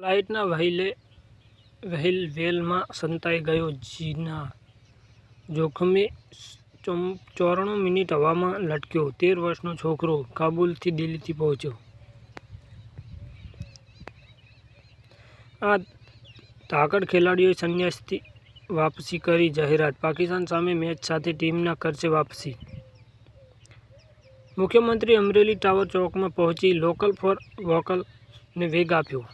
ફ્લાઇટના વહીલે, વહેલ વેલમાં સંતાઈ ગયો જીના. જોખમે ચોરાણું મિનિટ હવામાં લટક્યો. તેર વર્ષનો છોકરો કાબુલથી દિલ્હીથી પહોંચ્યો. આ તાકડ ખેલાડીઓએ સંન્યાસથી વાપસી કરી જાહેરાત. પાકિસ્તાન સામે મેચ સાથે ટીમના કરશે વાપસી. મુખ્યમંત્રી અમરેલી ટાવર ચોકમાં પહોંચી લોકલ ફોર વોકલને વેગ આપ્યો.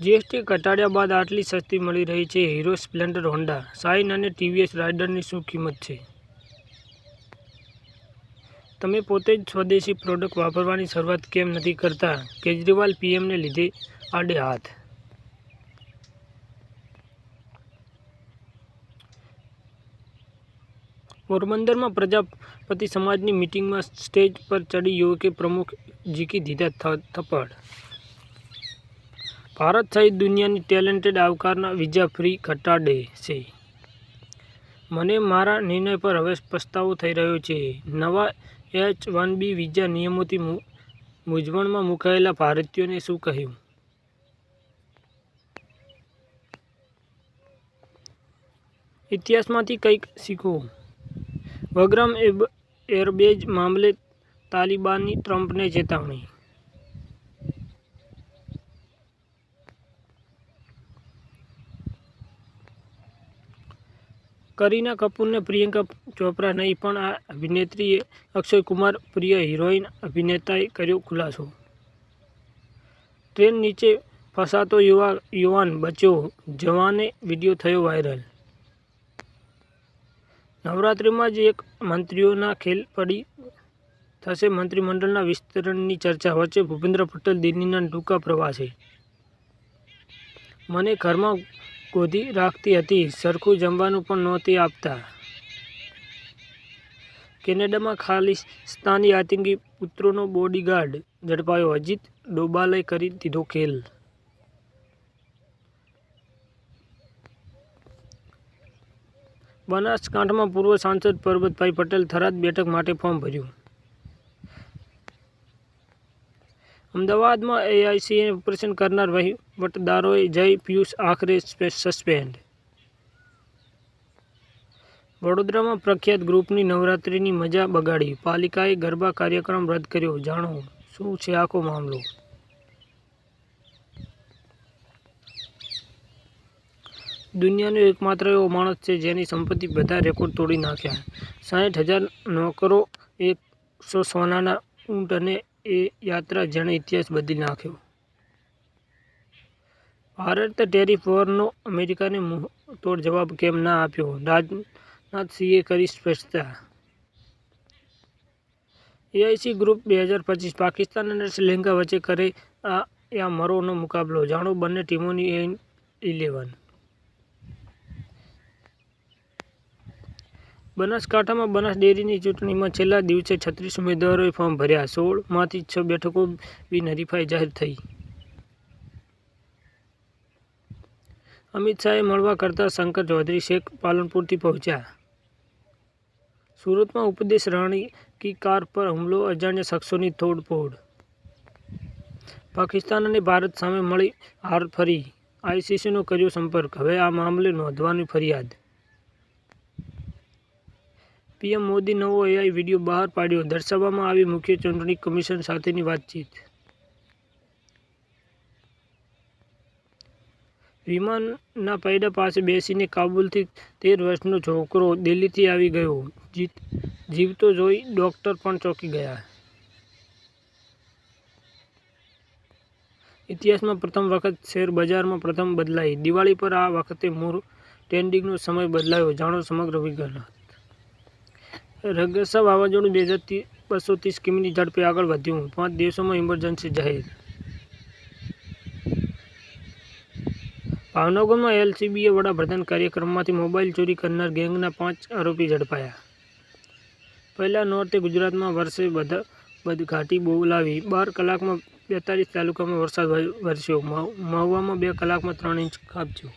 જીએસટી ઘટાડ્યા બાદ આટલી સસ્તી મળી રહી છે હીરો સ્પ્લેન્ડર હોન્ડા, શાઇન અને ટીવીએસ રાઇડરની શું કિંમત છે? તમે પોતે જ સ્વદેશી પ્રોડક્ટ વાપરવાની શરૂઆત કેમ નથી કરતા? કેજરીવાલ પીએમને લીધે આડે હાથ. પોરબંદરમાં પ્રજાપતિ સમાજની મિટિંગમાં સ્ટેજ પર ચડી યુવકે પ્રમુખ ઝીકી દીધા થપ્પડ ભારત સહિત દુનિયાની ટેલેન્ટેડ આવકારના વિઝા ફ્રી ઘટાડે છે. મને મારા નિર્ણય પર હવે પસ્તાવો થઈ રહ્યો છે. નવા એચ વન બી વિઝા નિયમોથી મૂંઝવણમાં મુકાયેલા ભારતીયોને શું કહ્યું? ઇતિહાસમાંથી કંઈક શીખો. વગ્રામ એરબેઝ મામલે તાલિબાની ટ્રમ્પને ચેતવણી. કરીના કપૂરને પ્રિયંકા ચોપરા નહીં, પણ આ અભિનેત્રીએ અક્ષય કુમાર પ્રિય હિરોઈન અભિનેતાએ કર્યો ખુલાસો. ટ્રેન નીચે ફસાતો યુવા, યુવાન બચ્યો જવાને વીડિયો થયો વાયરલ. નવરાત્રિમાં જ એક મંત્રીઓના ખેલ પડી થશે. મંત્રીમંડળના વિસ્તરણની ચર્ચા વચ્ચે ભૂપેન્દ્ર પટેલ દિલ્હીના ટૂંકા પ્રવાસે. મને ઘરમાં ગોધી રાખતી હતી. સરખું જમવાનું પણ નહોતી આપતા. કેનેડામાં ખાલિસ્તાની આતંકી પુત્રોનો બોડીગાર્ડ ઝડપાયો. અજીત ડોબાલે કરી દીધો ખેલ. બનાસકાંઠામાં પૂર્વ સાંસદ પરબતભાઈ પટેલ થરાદ બેઠક માટે ફોર્મ ભર્યું. અમદાવાદમાં એઆઈસીએ ઓપરેશન કરનાર વહીવટદારોએ જય પિયુષ આખરે સસ્પેન્ડ. વડોદરામાં પ્રખ્યાત ગ્રુપની નવરાત્રિની મજા બગાડી. પાલિકાએ ગરબા કાર્યક્રમ રદ કર્યો. જાણો, શું છે આખો મામલો? દુનિયાનો એકમાત્ર એવો માણસ છે જેની સંપત્તિ બધા રેકોર્ડ તોડી નાખ્યા. સાઠ હજાર નોકરો એકસો સોનાના ઊંટ અને એ યાત્રા જેણે ઇતિહાસ બદલી નાખ્યો. ભારતે ટેરિફ વોરનો અમેરિકાને તોડ જવાબ કેમ ના આપ્યો? રાજનાથસિંહે કરી સ્પષ્ટતા. એઆઈસી ગ્રુપ બે હજાર પચીસ પાકિસ્તાન અને શ્રીલંકા વચ્ચે કરે આ મરોનો મુકાબલો. જાણો, બંને ટીમોની ઇલેવન. બનાસકાંઠામાં બનાસ ડેરીની ચૂંટણીમાં છેલ્લા દિવસે છત્રીસ ઉમેદવારોએ ફોર્મ ભર્યા. સોળમાંથી છ બેઠકો બિનહરીફાઈ જાહેર થઈ. અમિત શાહે મળવા કરતા શંકર ચૌધરી શેખ પાલનપુરથી પહોંચ્યા. સુરતમાં ઉપદેશ રાણી કી કાર પર હુમલો, અજાણ્યા શખ્સોની તોડફોડ. પાકિસ્તાન અને ભારત સામે મળી હાર ફરી. આઈસીસીનો કર્યો સંપર્ક. હવે આ મામલે નોંધવાની ફરિયાદ. પીએમ મોદી નવો એઆઈ વીડિયો બહાર પાડ્યો. દર્શાવવામાં આવી મુખ્ય ચૂંટણી કમિશન સાથેની વાતચીત. વિમાનના પૈડા પાસે બેસીને કાબુલથી તેર વર્ષનો છોકરો દિલ્હીથી આવી ગયો. જીત, જીવતો જોઈ ડૉક્ટર પણ ચોંકી ગયા. ઇતિહાસમાં પ્રથમ વખત શેર બજારમાં પ્રથમ બદલાઈ. દિવાળી પર આ વખતે મૂળ ટ્રેન્ડિંગનો સમય બદલાયો. જાણો સમગ્ર વિગત. રગસા વાવાઝોડું બે હજાર બસો ત્રીસ કિમીની ઝડપે આગળ વધ્યું. પાંચ દિવસોમાં ઇમરજન્સી જાહેર. ભાવનગરમાં એલસીબીએ વડાપ્રધાન કાર્યક્રમમાંથી મોબાઈલ ચોરી કરનાર ગેંગના પાંચ આરોપી ઝડપાયા. પહેલા નોર્થે ગુજરાતમાં વરસે બધા, બદઘાટી બોલાવી, બાર કલાકમાં બેતાલીસ તાલુકામાં વરસાદ વરસ્યો. મહુવામાં બે કલાકમાં ત્રણ ઇંચ કાપજો